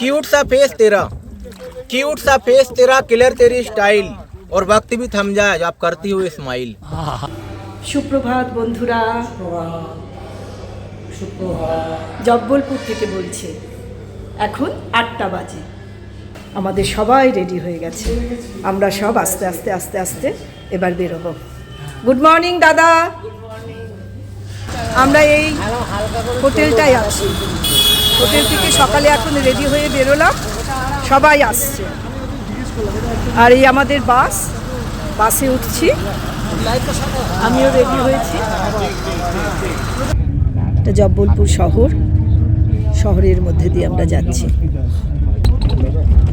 Cute सा face तेरा cute सा फेस तेरा किलर तेरी स्टाइल और वक्त भी थम जाए जब आप करती हो स्माइल সুপ্রভাত বন্ধুরা জব্বলপুর থেকে বলছে এখন আটটা বাজে আমাদের সবাই রেডি হয়ে গেছে আমরা সব আস্তে আস্তে আস্তে আস্তে এবার বেরোবো গুড মর্নিং দাদা আমরা এই হোটেলটাই আছি হোটেল থেকে সকালে এখন রেডি হয়ে বেরোলাম। সবাই আসছে। আর এই আমাদের বাস, বাসে উঠছি। আমিও রেডি হয়েছি। এটা জব্বলপুর শহর। শহরের মধ্যে দিয়ে আমরা যাচ্ছি।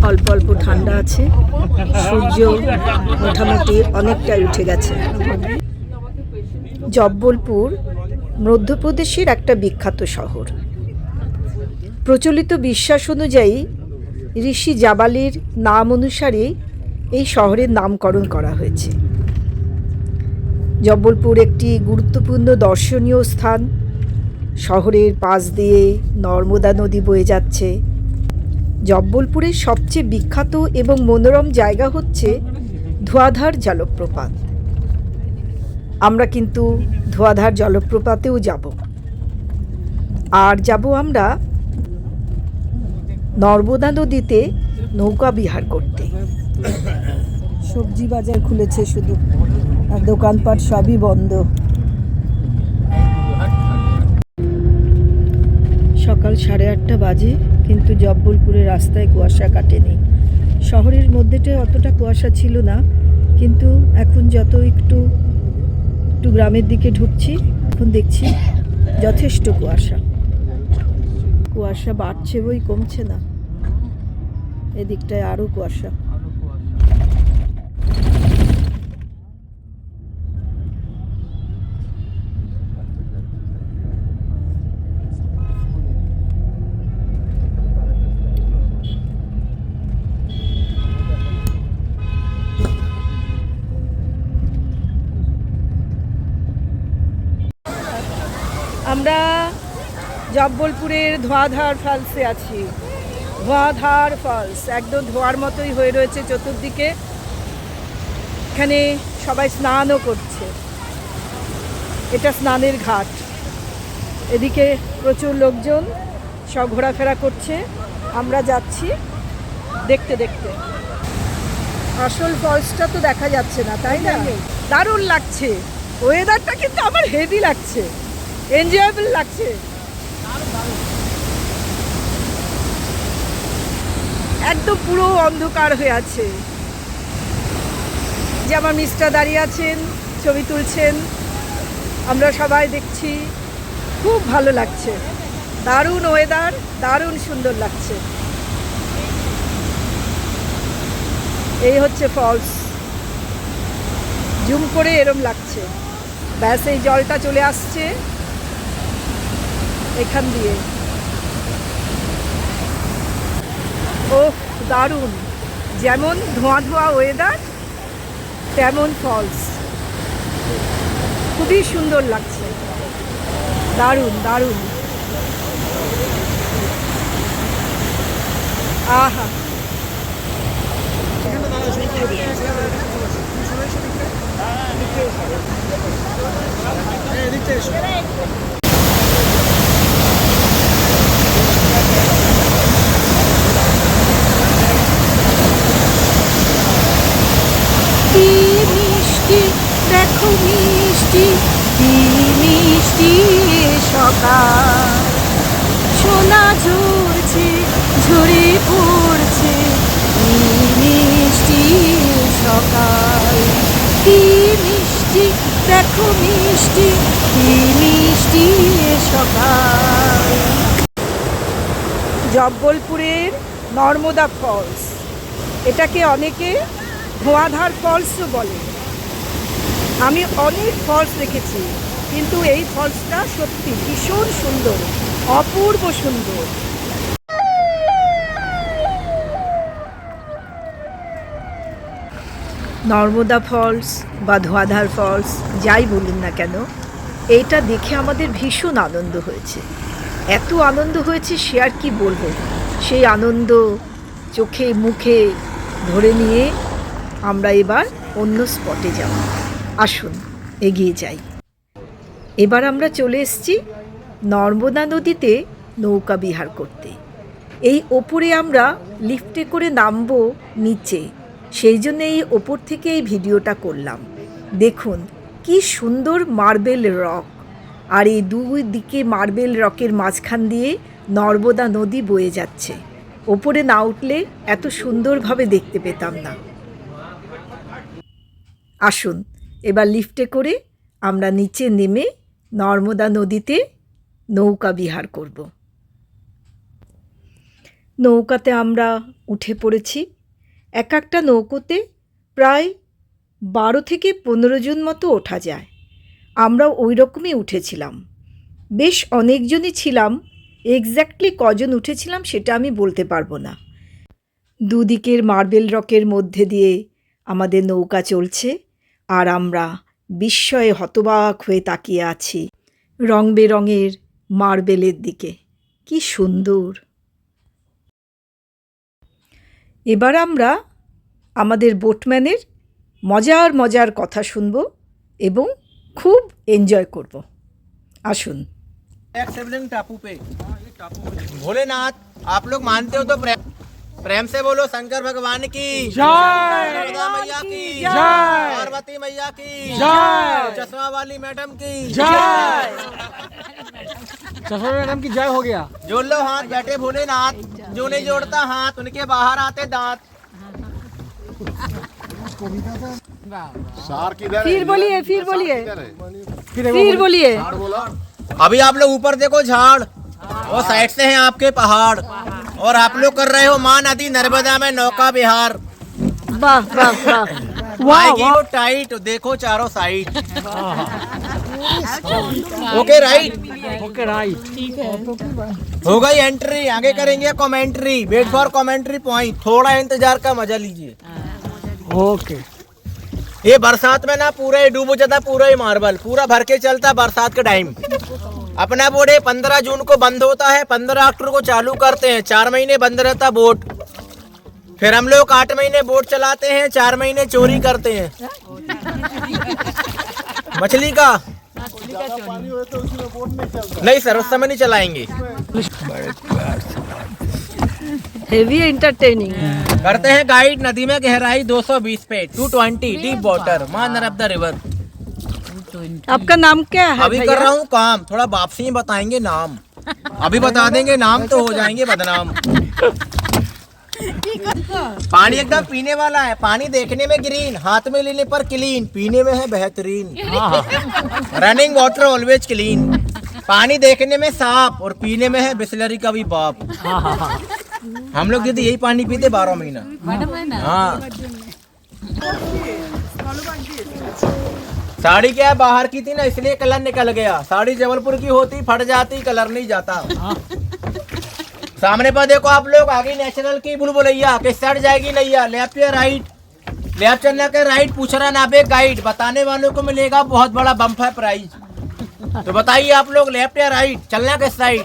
অল্প অল্প ঠান্ডা আছে। সূর্য মোটামুটি অনেকটাই উঠে গেছে। জব্বলপুর মধ্যপ্রদেশের একটা বিখ্যাত শহর। প্রচলিত বিশ্বাস অনুযায়ী ঋষি জাবালির নাম অনুসারে এই শহরের নামকরণ করা হয়েছে। জব্বলপুর একটি গুরুত্বপূর্ণ দর্শনীয় স্থান। শহরের পাশ দিয়ে নর্মদা নদী বয়ে যাচ্ছে। জব্বলপুরের সবচেয়ে বিখ্যাত এবং মনোরম জায়গা হচ্ছে ধোয়াধার জলপ্রপাত। আমরা কিন্তু ধোয়াধার জলপ্রপাতেও যাব। আর যাব আমরা নর্মদা নদীতে নৌকা বিহার করতে। সবজি বাজার খুলেছে শুধু। আর দোকানপাট সবই বন্ধ। সকাল সাড়ে আটটা বাজে, কিন্তু জব্বলপুরের রাস্তায় কুয়াশা কাটেনি। শহরের মধ্যেটায় অতটা কুয়াশা ছিল না, কিন্তু এখন যত একটু একটু গ্রামের দিকে ঢুকছি, এখন দেখছি যথেষ্ট কুয়াশা। কুয়াশা বাড়ছে বই কমছে না। এদিকটায় আরও কুয়াশা। আমরা জব্বলপুরের ধোঁয়াধার ফলসে আছি। ধোঁয়াধার ফলস একদম ধোয়ার মতোই হয়ে রয়েছে চতুর্দিকে। এখানে সবাই স্নানও করছে। এটা স্নানের ঘাট। এদিকে প্রচুর লোকজন সব ঘোরাফেরা করছে। আমরা যাচ্ছি দেখতে দেখতে। আসল ফলসটা তো দেখা যাচ্ছে না তাই না? দারুণ লাগছে। ওয়েদারটা কিন্তু আমার হেভি লাগছে। এনজয়েবল লাগছে। একদম পুরো অন্ধকার হয়ে আছে। যে আমার মিস্টার দাঁড়িয়ে আছেন, ছবি তুলছেন, আমরা সবাই দেখছি, খুব ভালো লাগছে। দারুণ ওয়েদার দারুণ সুন্দর লাগছে। এই হচ্ছে ফলস জুম করে এরম লাগছে। ব্যাস, এই জলটা চলে আসছে। এখান দিয়ে। ও দারুণ। যেমন ধোঁয়া ধোঁয়া ওয়েদার তেমন ফলস খুবই সুন্দর লাগছে। দারুণ দারুণ। আহা। কি মিষ্টি দেখো মিষ্টি, কি মিষ্টি সকাল। সোনা ঝরছে, ঝরে পড়ছে, কি মিষ্টি সকাল। কি মিষ্টি, দেখো মিষ্টি, কি মিষ্টি সকাল। জব্বলপুরের নর্মদা ফলস, এটাকে অনেকে ধোঁয়াধার ফলসও বলে। আমি অনেক ফলস দেখেছি, কিন্তু এই ফলসটা সত্যি ভীষণ সুন্দর, অপূর্ব সুন্দর। নর্মদা ফলস বা ধোয়াধার ফলস যাই বলুন না কেন, এইটা দেখে আমাদের ভীষণ আনন্দ হয়েছে। এত আনন্দ হয়েছে সে আর কি বলব? সেই আনন্দ চোখে মুখে ধরে নিয়ে আমরা এবার অন্য স্পটে যাব। আসুন, এগিয়ে যাই। এবার আমরা চলে এসেছি নর্মদা নদীতে নৌকা বিহার করতে। এই ওপরে আমরা লিফটে করে নামবো নিচে। সেই জন্য এই ওপর থেকে এই ভিডিওটা করলাম। দেখুন, কি সুন্দর মার্বেল রক। আর এই দুই দিকে মার্বেল রকের মাঝখান দিয়ে নর্মদা নদী বয়ে যাচ্ছে। ওপরে না উঠলে এত সুন্দরভাবে দেখতে পেতাম না। আসুন এবার লিফটে করে আমরা নিচে নেমে নর্মদা নদীতে নৌকা বিহার করব। নৌকাতে আমরা উঠে পড়েছি। এক একটা নৌকোতে প্রায় বারো থেকে পনেরো জন মতো ওঠা যায়। আমরাও ওই রকমই উঠেছিলাম। বেশ অনেকজনই ছিলাম। এক্স্যাক্টলি কজন উঠেছিলাম সেটা আমি বলতে পারব না। দুদিকের মার্বেল রকের মধ্যে দিয়ে আমাদের নৌকা চলছে। আর আমরা বিস্ময়ে হতবাক হয়ে তাকিয়ে আছি রং বেরঙের মার্বেলের দিকে কি সুন্দর এবার আমরা আমাদের বোটম্যানের মজার মজার কথা শুনব এবং খুব এনজয় করব আসুন एक शिवलिंग टापू पे भोलेनाथ आप लोग मानते हो तो प्रेम से बोलो शंकर भगवान की। जय। मैया की। जय। पार्वती मैया की। जय। चश्मा वाली मैडम की। जय। चशमा मैडम की जय हो गया। जोड़ लो हाथ बैठे भोलेनाथ जो नहीं जोड़ता हाथ उनके बाहर आते दांत। सार किधर फिर बोलिए फिर बोलिए। फिर बोलिए। अभी आप लोग ऊपर देखो झाड़। वो साइड से हैं आपके पहाड़। और आप लोग कर रहे हो माँ नदी नर्मदा में नौका विहार। वाह वाह वाह। आएगी वो टाइट देखो चारों side okay right okay right हो। गई एंट्री आगे करेंगे commentary wait for commentary point थोड़ा इंतज़ार का मज़ा लीजिए। ओके ये बरसात में ना पूरा ही डूब जाता पूरा ही मार्बल पूरा भर के चलता बरसात के टाइम अपना बोर्ड है पंद्रह जून को बंद होता है पंद्रह अक्टूबर को चालू करते हैं चार महीने बंद रहता बोट फिर हम लोग आठ महीने बोट चलाते हैं चार महीने चोरी करते हैं। मछली का? नहीं सर उस समय नहीं चलाएँगे। हेवी एंटरटेनिंग करते हैं गाइड नदी में गहराई 220 पे 220 डीप वाटर मान नर्मदा रिवर आपका नाम क्या है अभी कर रहा हूँ काम थोड़ा वापसी में बताएँगे नाम। अभी बता देंगे नाम तो हो जाएँगे बदनाम। पानी एकदम पीने वाला है पानी देखने में ग्रीन हाथ में लेने पर क्लीन पीने में है बेहतरीन। रनिंग वाटर ऑलवेज क्लीन पानी देखने में साफ़ और पीने में है बिस्लरी का भी बाप। हम लोग यदि यही पानी पीते बारह महीना। हाँ। साड़ी क्या है बाहर की थी ना इसलिए कलर निकल गया। साड़ी जबलपुर की होती फट जाती कलर नहीं जाता। सामने पर देखो आप लोग आगे नेशनल की बुलबुलैया किस साइड जाएगी नैया लेफ़्ट या राइट? लेफ़्ट चलने के राइट पूछ रहा ना बे गाइड बताने वालों को मिलेगा बहुत बड़ा बम्प है प्राइज तो बताइए आप लोग लेफ़्ट या राइट चलना किस साइड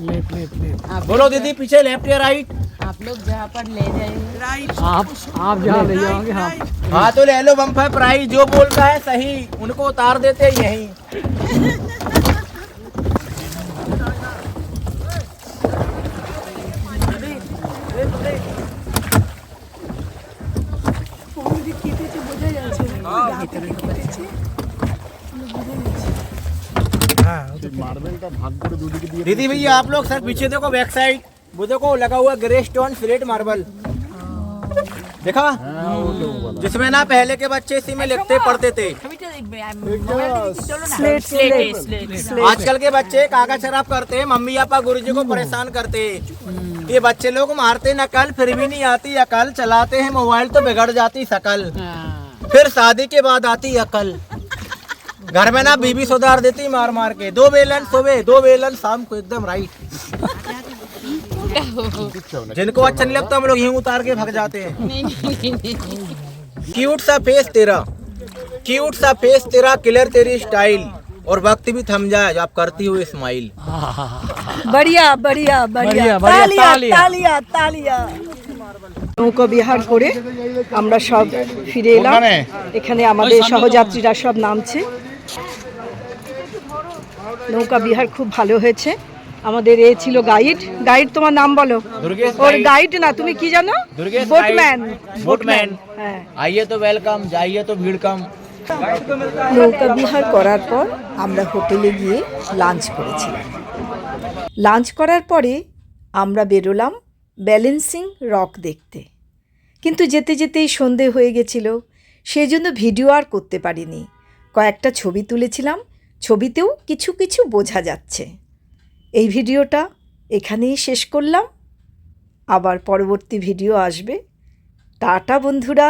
लेफ़्ट लेफ़्ट लेफ़्ट। बोलो दीदी पीछे लेफ़्ट या राइट आप लोग जहाँ पर ले जाएँगे। आप आप जहाँ ले जाओगे हाँ हाँ तो ले लो बम्फर प्राइस जो बोलता है सही उनको उतार देते यहीं। हाँ, दीदी भैया आप लोग सर पीछे देखो वेबसाइट वो देखो लगा हुआ ग्रे स्टोन फ्लेट मार्बल देखा? जिसमें ना पहले के बच्चे इसी में लिखते पढ़ते थे। स्लेट स्लेट आजकल के बच्चे कागज़ शराब करते हैं मम्मी पापा गुरुजी को परेशान करते ये बच्चे लोग मारते नकल फिर भी नहीं आती अकल चलाते हैं मोबाइल तो बिगड़ जाती शकल। फिर शादी के बाद आती अकल। घर में ना बीबी सुधार देती मार मार के। दो बेलन सुबह दो बेलन शाम को एकदम राइट जिनको अच्छा नहीं लगता हम लोग यूं उतार के भग जाते हैं क्यूट सा फेस तेरा क्यूट सा फेस तेरा किलर तेरी स्टाइल और वक्त भी थम जाए जो आप करती हो स्माइल बढ़िया बढ़िया बढ़िया बढ़िया, बढ़िया, तालिया तालिया। तालिया तालिया নৌকা বিহার করে আমরা সব ফিরে এলাম এখানে আমাদের সহযাত্রীরা সব নামছে নৌকা বিহার খুব ভালো হয়েছে আমাদের এ ছিল গাইড। গাইড তোমার নাম বলো? ওর গাইড না তুমি কি জানো? বোটম্যান। বোটম্যান। হ্যাঁ। আইয়ে তো ওয়েলকাম যাইয়ে তো ভিড় নৌকা বিহার করার পর আমরা হোটেলে গিয়ে লাঞ্চ করেছিলাম। লাঞ্চ করার পরে আমরা বেরোলাম ব্যালেন্সিং রক দেখতে। কিন্তু যেতে যেতেই সন্ধে হয়ে গেছিল সেই জন্য ভিডিও আর করতে পারিনি। কয়েকটা ছবি তুলেছিলাম ছবিতেও কিছু কিছু বোঝা যাচ্ছে। এই ভিডিওটা এখানেই শেষ করলাম। আবার পরবর্তী ভিডিও আসবে। টাটা বন্ধুরা।